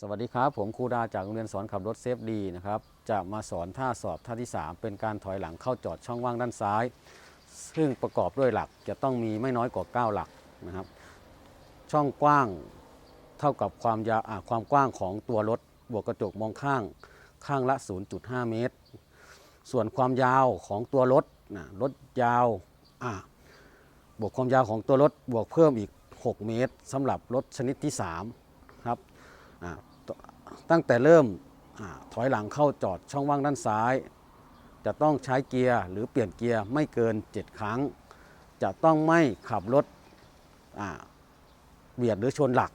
สวัสดีครับ ผมครูดาจากโรงเรียนสอนขับรถเซฟดีนะครับ จะมาสอนท่าสอบท่าที่ 3 เป็นการถอยหลังเข้าจอดช่องว่างด้านซ้าย ซึ่งประกอบด้วยหลักจะต้องมีไม่น้อยกว่า 9 หลักนะครับ ช่องกว้างเท่ากับความยาวความกว้างของตัวรถ บวกกระจกมองข้างข้างละ 0.5 เมตร ส่วนความยาวของตัวรถนะรถยาวบวกความยาวของตัวรถบวกเพิ่มอีก 6 เมตรสำหรับรถชนิดที่ 3 ตั้งแต่เริ่มอถอยหลังเข้าจอดช่องว่างด้านซ้าย จะต้องใช้เกียร์หรือเปลี่ยนเกียร์ไม่เกิน 7 ครั้ง จะต้องไม่ขับรถเบียดหรือชนหลัก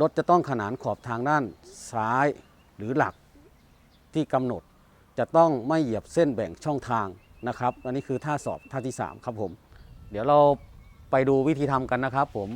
รถจะต้องขนานขอบทางด้านซ้ายหรือหลักที่กำหนด จะต้องไม่เหยียบเส้นแบ่งช่องทางนะครับ อันนี้คือท่าสอบท่าที่ 3 ครับผม เดี๋ยวเราไปดูวิธีทำกันนะครับผม